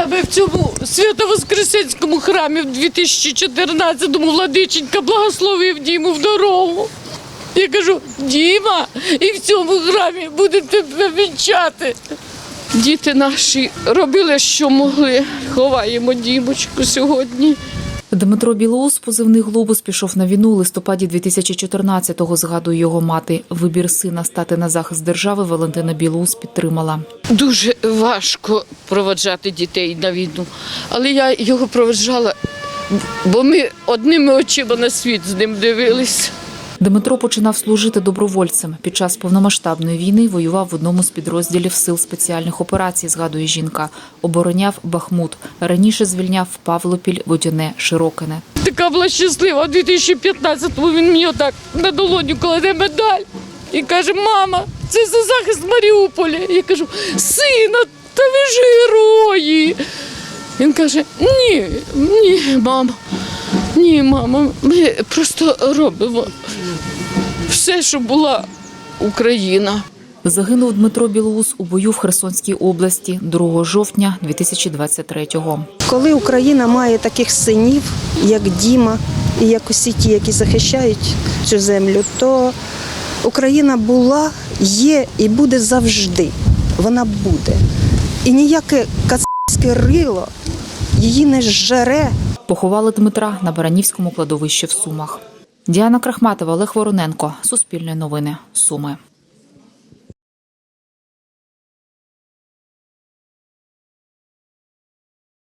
себе в цьому Свято-Воскресенському храмі в 2014-му владиченька благословив Діму в дорогу. Я кажу, Діма, і в цьому храмі будете тебе вінчати. Діти наші робили, що могли. Ховаємо Дімочку сьогодні. Дмитро Білоус, позивний глобус, пішов на війну у листопаді 2014-го, згадує його мати. Вибір сина стати на захист держави Валентина Білоус підтримала. Дуже важко проводжати дітей на війну, але я його проведжала, бо ми одними очима на світ з ним дивились. Дмитро починав служити добровольцем. Під час повномасштабної війни воював в одному з підрозділів сил спеціальних операцій, згадує жінка. Обороняв Бахмут. Раніше звільняв Павлопіль, Водяне, Широкине. Така була щаслива. У 2015-му він мені отак на долоню кладе медаль і каже: Мама, це за захист Маріуполя. Я кажу, сина, та ви ж герої. Він каже: Ні, ні, мама, ні, мама, ми просто робимо все, щоб була Україна. Загинув Дмитро Білоус у бою в Херсонській області 2 жовтня 2023-го. Коли Україна має таких синів, як Діма, і як усі ті, які захищають цю землю, то Україна була, є і буде завжди. Вона буде. І ніяке кацапське рило її не жере. Поховали Дмитра на Баранівському кладовищі в Сумах. Діана Крахматова, Олег Вороненко. Суспільне новини. Суми.